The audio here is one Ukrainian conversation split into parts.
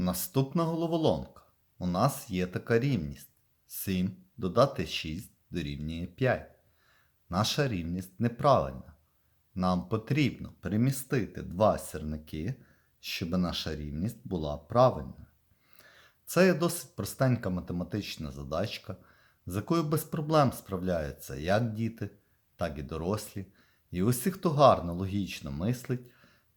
Наступна головоломка. У нас є така рівність. 7 додати 6 дорівнює 5. Наша рівність неправильна. Нам потрібно перемістити два сірники, щоб наша рівність була правильною. Це є досить простенька математична задачка, з якою без проблем справляються як діти, так і дорослі. І усі, хто гарно логічно мислить,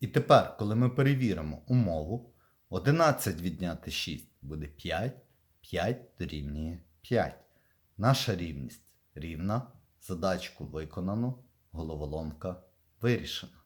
І тепер, коли ми перевіримо умову, 11 відняти 6 буде 5, 5 дорівнює 5. Наша рівність рівна, задачку виконано, головоломка вирішена.